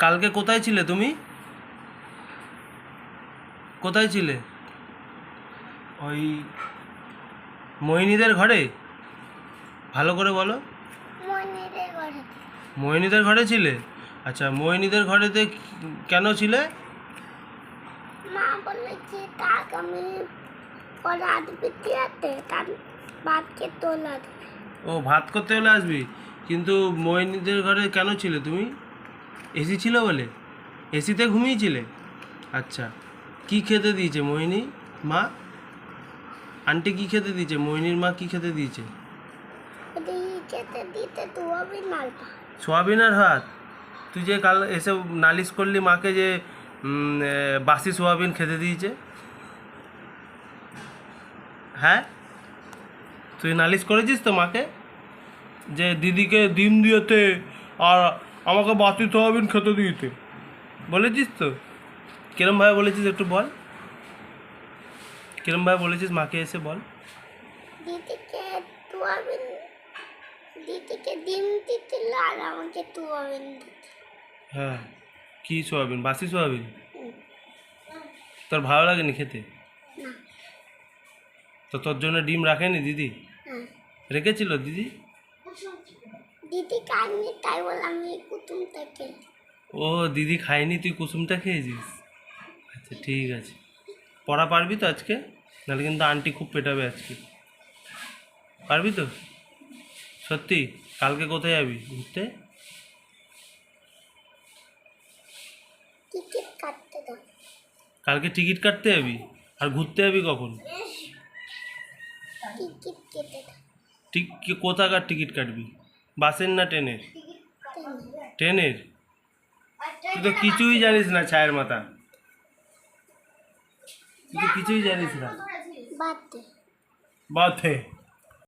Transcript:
কালকে কোথায় ছিলে তুমি? কোথায় ছিলে? ওই মোহিনীদের ঘরে? ভালো করে বলো। মোহিনীদের ঘরে। ছিলে? আচ্ছা মোহিনীদের ঘরেতে কেন ছিলে? মা আমি পরে আসবি তার দেবে। ও ভাত করতে হলে আসবি। কিন্তু মোহিনীদের ঘরে কেন ছিলে তুমি? এসি ছিল বলে? এসিতে ঘুমিয়েছিলে? আচ্ছা। কি খেতে দিয়েছে মোহিনী মা? আন্টি কি খেতে দিয়েছে? মোহিনীর মা কি খেতে দিয়েছে? সোয়াবিন আর ভাত। তুই যে কাল এসে নালিশ করলি মাকে যে বাসি সোয়াবিন খেতে দিয়েছে? হ্যাঁ? তুই নালিশ করেছিস তো মাকে? যে দিদিকে ডিম দিয়েতে আর আমাকে বাসি সোয়াবিন খেতে দিয়েতে বলেছিস তো? কিরম ভাবে বলেছিস একটু বল। কিরম ভাবে বলেছিস মাকে এসে বল। দিদিকে দিদিকে ডিম দিতে আর আমাকে হ্যাঁ কি সোয়াবিন? বাসি সোয়াবিন? তোর ভালো লাগেনি খেতে? তো তোর জন্য ডিম রাখেনি দিদি? হ্যাঁ। রেখেছিল দিদি? দিদি কাটনি তাই বলে আমি কুতুম থেকে ও দিদি খায়নি তুই কুসুমটা খেয়েছিস? আচ্ছা ঠিক আছে। পড়া পারবি তো আজকে? নাহলে কিন্তু আন্টি খুব পেটাবে আজকে। পারবি তো? সত্যি? কালকে কোথায় যাবি? ঘুরতে? কালকে টিকিট কাটতে যাবি? আর ঘুরতে যাবি কখন? ঠিক কোথাকার টিকিট কাটবি? বাসের না ট্রেনের? ট্রেনের। তুই তো কিছুই জানিস না ছায়ের মাথা। তুই তো কিছুই জানিস না। বাতে বাথে